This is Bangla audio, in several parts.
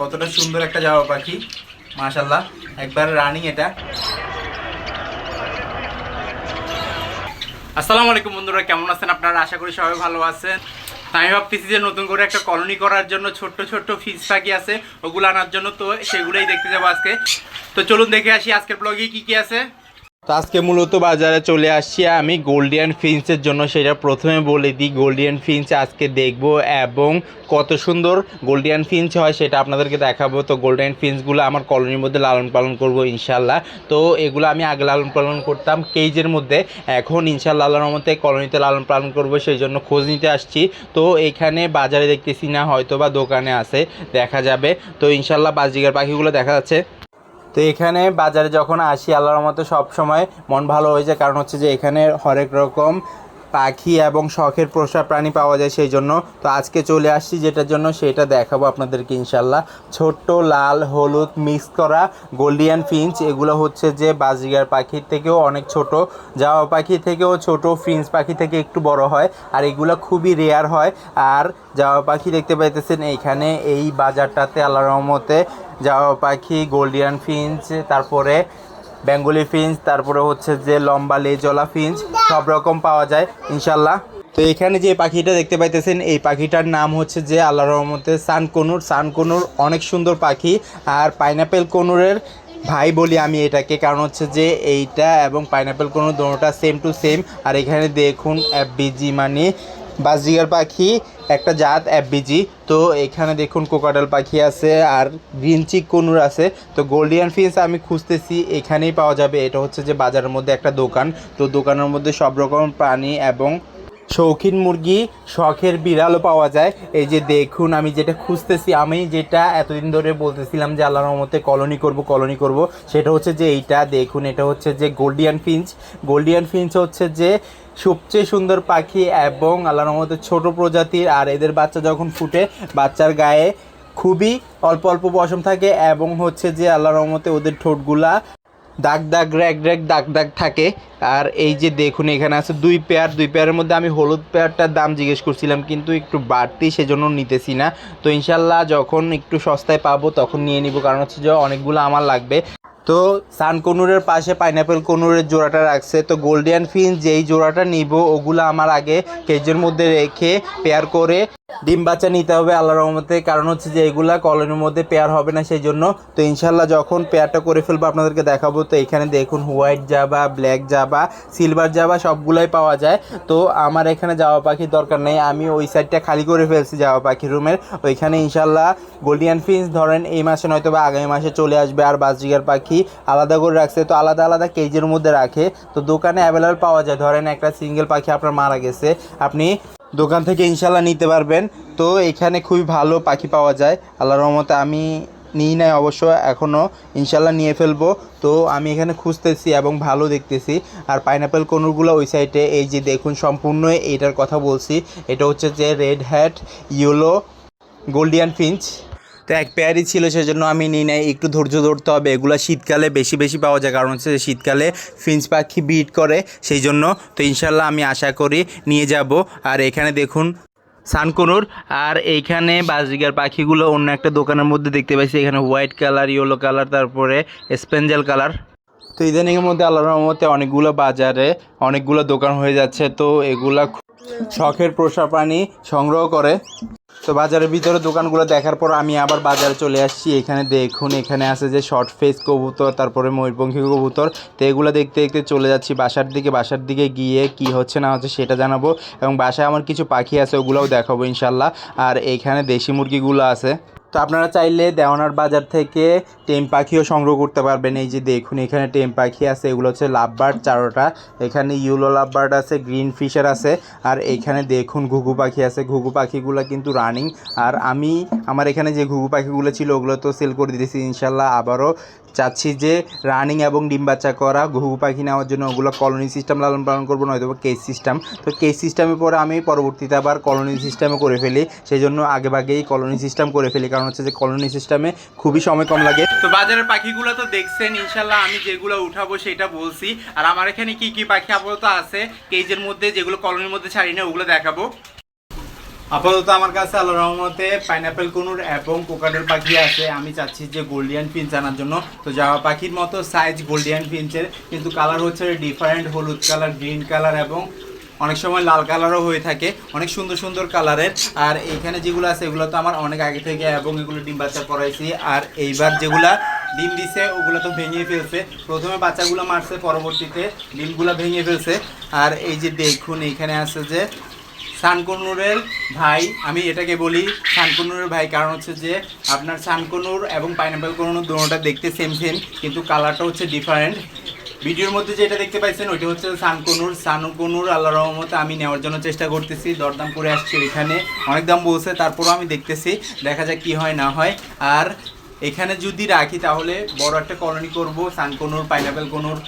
কতটা সুন্দর একটা জামা পাখি মাশাল্লাহ একবার রানিং এটা। আসসালামু আলাইকুম বন্ধুরা, কেমন আছেন আপনারা? আশা করি সবাই ভালো আছেন। আমি ভাবতেছি যে নতুন করে একটা কলোনি করার জন্য ছোট্ট ছোট্ট ফিজ পাখি আছে, ওগুলো আনার জন্য তো সেগুলোই দেখতে যাব আজকে। তো চলুন দেখে আসি আজকের ব্লগে কি কি আছে। তো আজকে মূলত বাজারে চলে আসছি আমি গোল্ডিয়ান ফিন্সের জন্য। সেটা প্রথমে বলে দিই গোল্ডিয়ান ফিন্স আজকে দেখব এবং কত সুন্দর গোল্ডিয়ান ফিন্স হয় সেটা আপনাদেরকে দেখাবো। তো গোল্ডিয়ান ফিন্সগুলো আমার কলোনির মধ্যে লালন পালন করব ইনশাল্লাহ। তো এগুলো আমি আগে লালন পালন করতাম, কেজের মধ্যে। এখন ইনশাল্লাহ আল্লাহর মধ্যে কলোনিতে লালন পালন করব সেই জন্য খোঁজ নিতে আসছি। তো এখানে বাজারে দেখতেছি না হয়তো বা দোকানে আছে, দেখা যাবে। তো ইনশাল্লাহ বাজিগার পাখিগুলো দেখা যাচ্ছে। তো এখানে বাজারে যখন আসি, আল্লাহর মতো সব সময় মন ভালো হয়ে যায়। কারণ হচ্ছে যে এখানে হরেক রকম পাখি এবং শখের পোষা প্রাণী পাওয়া যায় সেই জন্য। তো আজকে চলে আসছি যেটার জন্য সেটা দেখাবো আপনাদেরকে ইনশাল্লাহ। ছোট্ট, লাল, হলুদ মিক্স করা গোল্ডিয়ান ফিঞ্চ এগুলো হচ্ছে যে বাজিগার পাখির থেকেও অনেক ছোট। জাওয়া পাখি থেকেও ছোট, ফিঞ্চ পাখি থেকে একটু বড় হয়। আর এগুলো খুবই রেয়ার হয়। আর জাওয়া পাখি দেখতে পাইতেছেন এইখানে এই বাজারটাতে আল্লাহ রহমতে জাওয়া পাখি গোল্ডিয়ান ফিঞ্চ তারপরে বেঙ্গলি ফিঞ্চ, তারপরে হচ্ছে যে লম্বা লেজলা ফিঞ্চ, সব রকম পাওয়া যায় ইনশাল্লাহ তো এখানে যে পাখিটা দেখতে পাইতেছেন, এই পাখিটার নাম হচ্ছে যে আল্লাহ রহমতে সানকনুর। সানকনুর অনেক সুন্দর পাখি, আর পাইনাপেল কনুরের ভাই বলি আমি এটাকে, কারণ হচ্ছে যে এইটা এবং পাইনাপেল কনুর দোনোটা সেম টু সেম আর এখানে দেখুন, এফবিজি মানে বাজিগার পাখি, একটা জাত এফবিজি তো এখানে দেখুন কোকাডাল পাখি আছে আর গ্রিন চিক কনুর আছে। তো গোল্ডিয়ান ফিন্স আমি খুঁজতেছি, এখানেই পাওয়া যাবে। এটা হচ্ছে যে বাজারের মধ্যে একটা দোকান। তো দোকানের মধ্যে সব রকম প্রাণী এবং শৌখিন মুরগি, শখের বিড়ালও পাওয়া যায়। এই যে দেখুন, আমি যেটা খুঁজতেছি, আমি যেটা এতদিন ধরে বলতেছিলাম যে আল্লাহর রহমতে কলোনি করব কলোনি করব, সেটা হচ্ছে যে এইটা। দেখুন, এটা হচ্ছে যে গোল্ডিয়ান ফিঞ্চ। গোল্ডিয়ান ফিঞ্চ হচ্ছে যে সবচেয়ে সুন্দর পাখি এবং আল্লাহর রহমতে ছোট প্রজাতির, আর এদের বাচ্চা যখন ফুটে, বাচ্চার গায়ে খুবই অল্প অল্প পশম থাকে এবং হচ্ছে যে আল্লাহর রহমতে ওদের ঠোঁটগুলা দাগ দাগ, র্যাক র্যাক, দাগ দাগ থাকে। আর এই যে দেখুন, এখানে আছে দুই পেয়ার দুই পেয়ারের মধ্যে আমি হলুদ পেয়ারটার দাম জিজ্ঞেস করছিলাম, কিন্তু একটু বাড়তি সেজন্য নিতেছি না। তো ইনশাল্লাহ যখন একটু সস্তায় পাবো, তখন নিয়ে নিব। কারণ হচ্ছে যে অনেকগুলো আমার লাগবে। তো সান কনুরের পাশে পাইনাপেল কনুরের জোড়াটা রাখছে। তো গোল্ডিয়ান ফিন যেই জোড়াটা নিব, ওগুলো আমার আগে কেজের মধ্যে রেখে পেয়ার করে ডিম বাচ্চা নিতে হবে আল্লাহ রহমতে। কারণ হচ্ছে যে এগুলা কলনের মধ্যে পেয়ার হবে না সেই জন্য তো ইনশাল্লাহ যখন পেয়ারটা করে ফেলব আপনাদেরকে দেখাবো, তো এখানে দেখুন white Java black Java silver Java সবগুলাই পাওয়া যায়। তো আমার এখানে যাওয়া পাখির দরকার নেই, আমি ওই সাইডটা খালি করে ফেলছি যাওয়া পাখির রুমের ওইখানে ইনশাল্লাহ গোল্ডিয়ান ফিন্স ধরেন এই মাসে নয়তো বা আগামী মাসে চলে আসবে আর বাসজিগার পাখি আলাদা করে রাখছে। তো আলাদা আলাদা কেজের মধ্যে রাখে। তো দোকানে অ্যাভেলেবল পাওয়া যায়। ধরেন একটা সিঙ্গেল পাখি আপনার মারা গেছে। আপনি দোকান থেকে ইনশাল্লাহ নিতে পারবেন। তো এখানে খুবই ভালো পাখি পাওয়া যায়। আল্লাহ রহমতে আমি নিই নাই অবশ্য এখনও ইনশাল্লাহ নিয়ে ফেলব। তো আমি এখানে খুঁজতেছি এবং ভালো দেখতেছি। আর পাইনাপেল কোনোগুলো ওই সাইডে, এই যে দেখুন সম্পূর্ণ এটার কথা বলছি। এটা হচ্ছে যে red hat, yellow, Gouldian finch. তো এক পেয়ারই ছিল, সেজন্য আমি নিই নাই। একটু ধৈর্য ধরতে হবে। এগুলো শীতকালে বেশি বেশি পাওয়া যায়। কারণ হচ্ছে শীতকালে ফিঞ্চ পাখি বিট করে সেই জন্য তো ইনশাল্লাহ আমি আশা করি নিয়ে যাব। আর এখানে দেখুন সানকুনুর, আর এইখানে বাজিগার পাখিগুলো অন্য একটা দোকানের মধ্যে দেখতে পাইছি। এখানে হোয়াইট কালার ইয়েলো কালার তারপরে স্পেঞ্জেল কালার তো ইদানিংয়ের মধ্যে আল্লাহর রহমতে অনেকগুলো বাজারে অনেকগুলো দোকান হয়ে যাচ্ছে। তো এগুলা শখের পোষা প্রাণী সংগ্রহ করে। তো বাজারের ভিতরে দোকানগুলো দেখার পর আমি আবার বাজারে চলে আসছি। এখানে দেখুন, এখানে আছে যে শর্ট ফেস কবুতর, তারপরে ময়ূরপঙ্খী কবুতর। তো এগুলো দেখতে দেখতে চলে যাচ্ছি বাসার দিকে। বাসার দিকে গিয়ে কি হচ্ছে না হচ্ছে সেটা জানাব। এবং বাসায় আমার কিছু পাখি আছে, ওগুলোও দেখাবো ইনশাল্লাহ আর এখানে দেশি মুরগিগুলো আছে। তো আপনারা চাইলে দেওয়ানার বাজার থেকে টেম পাখিও সংগ্রহ করতে পারবেন। এই যে দেখুন, এখানে টেম পাখি আছে, এগুলো হচ্ছে লাভবার্ড চারোটা। এখানে ইউলো লাভবার্ড আছে, গ্রিন ফিশার আছে, আর এখানে দেখুন ঘুঘু পাখি আছে। ঘুঘু পাখিগুলো কিন্তু রানিং। আর আমি, আমার এখানে যে ঘুঘু পাখিগুলো ছিল, ওগুলো তো সেল করে দিয়েছি ইনশাল্লাহ আবারও চাচ্ছি যে রানিং এবং ডিম বাচ্চা করা, ঘুঘু পাখি নেওয়ার জন্য ওগুলো কলোনি সিস্টেম লালন পালন করব, নয়তো কেস সিস্টেম তো কেস সিস্টেমে পরে আমি পরবর্তীতে আবার কলোনি সিস্টেমে করে ফেলি। সেই জন্য আগে ভাগেই কলোনি সিস্টেম করে ফেলি। কারণ হচ্ছে যে কলোনি সিস্টেমে খুবই সময় কম লাগে। তো বাজারের পাখিগুলো তো দেখছেন ইনশাল্লাহ আমি যেগুলো উঠাবো সেটা বলছি। আর আমার এখানে কি কি পাখি আপাতত আছে? কেজের মধ্যে যেগুলো কলোনির মধ্যে ছাড়ি না ওগুলো দেখাবো। আপাতত আমার কাছে আল্লাহ রহমতে পাইনাপেল কুনুর এবং কোকাটেল পাখি আছে। আমি চাচ্ছি যে গোল্ডিয়ান ফিঞ্চ আনার জন্য। তো যাওয়া পাখির মতো সাইজ গোল্ডিয়ান ফিঞ্চের কিন্তু কালার হচ্ছে ডিফারেন্ট হলুদ কালার গ্রিন কালার এবং অনেক সময় লাল কালারও হয়ে থাকে। অনেক সুন্দর সুন্দর কালারের আর এইখানে যেগুলো আছে, এগুলো তো আমার অনেক আগে থেকে এবং এগুলো ডিম বাচ্চা করাইছি আর এইবার যেগুলা ডিম দিছে, ওগুলো তো ভেঙে ফেলছে। প্রথমে বাচ্চাগুলো মারছে, পরবর্তীতে ডিমগুলো ভেঙে ফেলছে। আর এই যে দেখুন এইখানে আছে যে সানকনুরের ভাই, আমি এটাকে বলি সানকনুরের ভাই, কারণ হচ্ছে যে আপনার সানকনুর এবং পাইনাপেল কনুর দুটোটা দেখতে সেম সেম কিন্তু কালারটা হচ্ছে ডিফারেন্ট ভিডিওর মধ্যে যেটা দেখতে পাইছেন, ওইটা হচ্ছে সানকনুর। সানকনুর আল্লাহ রহমতে আমি নেওয়ার জন্য চেষ্টা করতেছি, দরদাম করে আসছি এখানে। অনেক দাম বলছে, তারপরও আমি দেখতেছি, দেখা যাক কি হয়, না হয়। আর এখানে যদি রাখি, তাহলে বড় একটা কলোনি করব, সানকনুর, পাইনাপেল কনুর।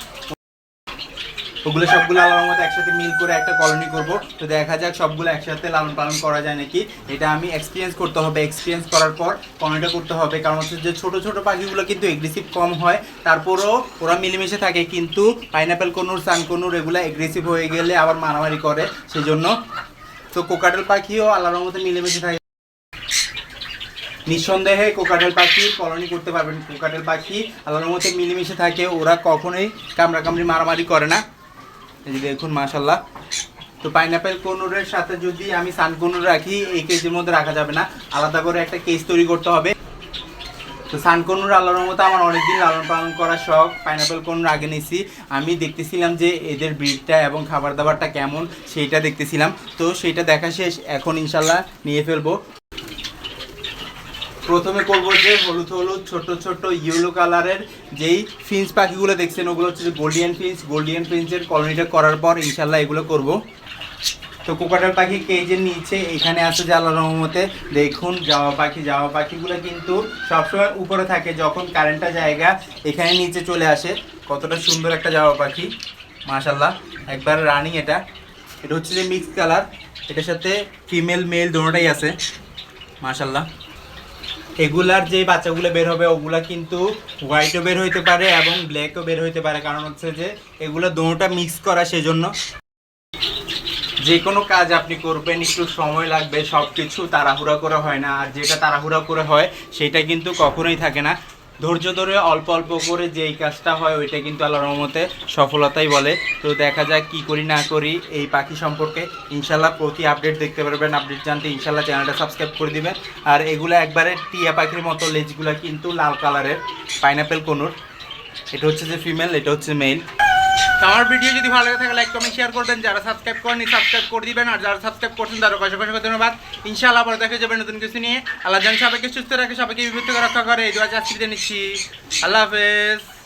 ওগুলো সবগুলো আল্লাহর মতো একসাথে মিল করে একটা কলোনি করব। তো দেখা যাক সবগুলো একসাথে লালন পালন করা যায় নাকি। এটা আমি এক্সপিরিয়েন্স করতে হবে। এক্সপিরিয়েন্স করার পর কলোনিটা করতে হবে। কারণ হচ্ছে যে ছোট ছোট পাখিগুলো কিন্তু এগ্রেসিভ কম হয়। তারপরও ওরা মিলেমিশে থাকে। কিন্তু পাইনাপেল কনুর সানকনুর এগুলো এগ্রেসিভ হয়ে গেলে আবার মারামারি করে। সেই জন্য তো কোকাটেল পাখিও আল্লাহর মতো মিলেমিশে থাকে। নিঃসন্দেহে কোকাটেল পাখি কলোনি করতে পারবেন। কোকাটেল পাখি আল্লাহর মতো মিলেমিশে থাকে। ওরা কখনোই কামড়া কামড়ি মারামারি করে না। দেখুন মাশাল্লাহ তো পাইনাপেল কনুরের সাথে যদি আমি সানকনুর রাখি, এই কেজির মধ্যে রাখা যাবে না। আলাদা করে একটা কেস তৈরি করতে হবে। তো সানকনুর আল্লাহর মতো আমার অনেকদিন লালন পালন করার শখ। পাইনাপেল কনুর আগে নিছি আমি দেখতেছিলাম যে এদের ব্রিডটা এবং খাবার দাবারটা কেমন, সেইটা দেখতেছিলাম। তো সেইটা দেখা শেষ। এখন ইনশাল্লাহ নিয়ে ফেলব। প্রথমে করব যে হলুদ হলুদ, ছোট ছোট ইয়েলো কালারের যেই ফিন্স পাখিগুলো দেখছেন, ওগুলো হচ্ছে গোল্ডিয়ান ফিন্স গোল্ডিয়ান ফিন্সের কলোনিটা করার পর ইনশাল্লাহ এগুলো করব। তো কোকাটার পাখি কেজের নিচে, এখানে আছে আল্লাহ রহমতে। দেখুন জাওয়া পাখি জাওয়া পাখিগুলো কিন্তু সবসময় উপরে থাকে যখন কারেন্টটা জায়গা এখানে নিচে চলে আসে। কতটা সুন্দর একটা জাওয়া পাখি মাশাল্লাহ একবার রানিং এটা। এটা হচ্ছে যে মিক্স কালার এটার সাথে ফিমেল মেল দুটোটাই আছে মাশাল্লাহ এগুলার যে বাচ্চাগুলো বের হবে, ওগুলা কিন্তু হোয়াইটও বের হইতে পারে এবং ব্ল্যাকও বের হইতে পারে। কারণ হচ্ছে যে, এগুলো দোনোটা মিক্স করা সেজন্য যে কোনো কাজ আপনি করবেন, একটু সময় লাগবে সব কিছু তাড়াহুড়া করে হয় না। আর যেটা তাড়াহুড়া করে হয়, সেটা কিন্তু কখনোই থাকে না। ধৈর্য ধরে অল্প অল্প করে যেই কাজটা হয়, ওইটা কিন্তু আল্লাহর রহমতে সফলতাই বলে। তো দেখা যাক কি করি, না করি এই পাখি সম্পর্কে। ইনশাল্লাহ প্রতি আপডেট দেখতে পারবেন, আপডেট জানতে ইনশাল্লাহ চ্যানেলটা সাবস্ক্রাইব করে দিবেন। আর এগুলো একবারে টিয়া পাখির মতো, লেজগুলো কিন্তু লাল কালারের, পাইনাপেল কোনোর। এটা হচ্ছে যে ফিমেল, এটা হচ্ছে মেল আমার ভিডিও যদি ভালো লাগে থাকে লাইক কমেন্ট শেয়ার করবেন। যারা সাবস্ক্রাইব করেনি সাবস্ক্রাইব করে দিবেন। আর যারা সাবস্ক্রাইব করছেন তারা অসংখ্য অসংখ্য ধন্যবাদ। ইনশাআল্লাহ আবার দেখা যাবে নতুন কিছু নিয়ে। আল্লাহ জান সবাইকে সুস্থ রাখে, সবাইকে বিভূত রক্ষা করে। এই দু হাজার নিচ্ছি। আল্লাহ হাফেজ।